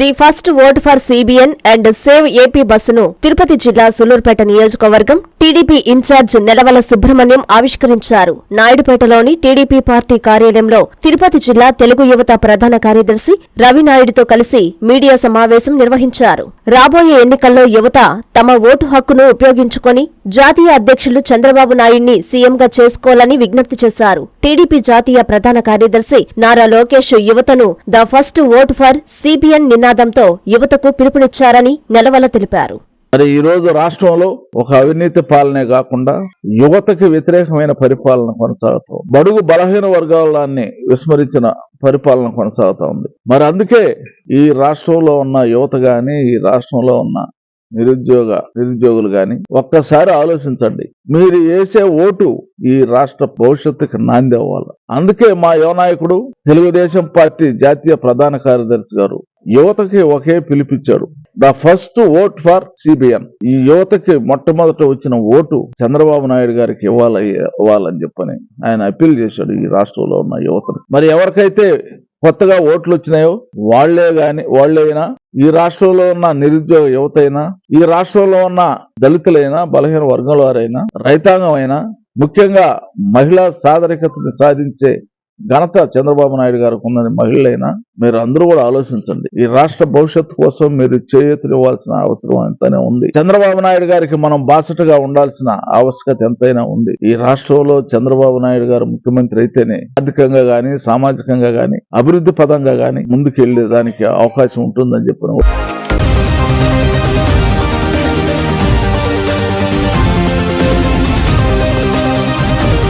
The first vote for CBN and save AP బస్సును తిరుపతి జిల్లా సులూర్పేట నియోజకవర్గం టీడీపీ ఇన్ఛార్జ్ నెలవల సుబ్రహ్మణ్యం ఆవిష్కరించారు. నాయుడుపేటలోని టీడీపీ పార్టీ కార్యాలయంలో తిరుపతి జిల్లా తెలుగు యువత ప్రధాన కార్యదర్శి రవినాయుడుతో కలిసి మీడియా సమావేశం నిర్వహించారు. రాబోయే ఎన్నికల్లో యువత తమ ఓటు హక్కును ఉపయోగించుకొని జాతీయ అధ్యక్షులు చంద్రబాబు నాయుడిని సీఎంగా చేసుకోవాలని విజ్ఞప్తి చేశారు. టీడీపీ జాతీయ ప్రధాన కార్యదర్శి నారా లోకేష్ యువతను the first vote for CBN నినాదంతో యువతకు పిలుపునిచ్చారని నెలవల తెలిపారు. మరి ఈ రోజు రాష్ట్రంలో ఒక అవినీతి పాలనే కాకుండా యువతకి వ్యతిరేకమైన పరిపాలన కొనసాగుతాం బడుగు బలహీన వర్గాలని విస్మరించిన పరిపాలన కొనసాగుతా ఉంది. మరి అందుకే ఈ రాష్ట్రంలో ఉన్న యువత కానీ ఈ రాష్ట్రంలో ఉన్న నిరుద్యోగ నిరుద్యోగులు కానీ ఒక్కసారి ఆలోచించండి. మీరు వేసే ఓటు ఈ రాష్ట్ర భవిష్యత్తుకి నాంది అవ్వాలి. అందుకే మా యువనాయకుడు తెలుగుదేశం పార్టీ జాతీయ ప్రధాన కార్యదర్శి గారు యువతకి ఒకే పిలిపించాడు. The first vote for CBN ఈ యువతకి మొట్టమొదట వచ్చిన ఓటు చంద్రబాబు నాయుడు గారికి ఇవ్వాలి ఇవ్వాలని చెప్పని ఆయన అప్పీల్ చేశాడు ఈ రాష్ట్రంలో ఉన్న యువతను. మరి ఎవరికైతే కొత్తగా ఓట్లు వచ్చినాయో వాళ్ళే గాని వాళ్ళైనా ఈ రాష్ట్రంలో ఉన్న నిరుద్యోగ యువతైనా ఈ రాష్ట్రంలో ఉన్న దళితులైనా బలహీన వర్గాల వారైనా రైతాంగం అయినా ముఖ్యంగా మహిళా సాధరికతను సాధించే ఘనత చంద్రబాబు నాయుడు గారికి ఉందని మహిళలైనా మీరు అందరూ కూడా ఆలోచించండి. ఈ రాష్ట్ర భవిష్యత్తు కోసం మీరు చేయూతనివ్వాల్సిన అవసరం ఎంతైనా ఉంది. చంద్రబాబు నాయుడు గారికి మనం బాసటగా ఉండాల్సిన ఆవశ్యకత ఎంతైనా ఉంది. ఈ రాష్ట్రంలో చంద్రబాబు నాయుడు గారు ముఖ్యమంత్రి అయితేనే ఆర్థికంగా గాని సామాజికంగా గాని అభివృద్ధి పదంగా గాని ముందుకెళ్ళే దానికి అవకాశం ఉంటుందని చెప్పిన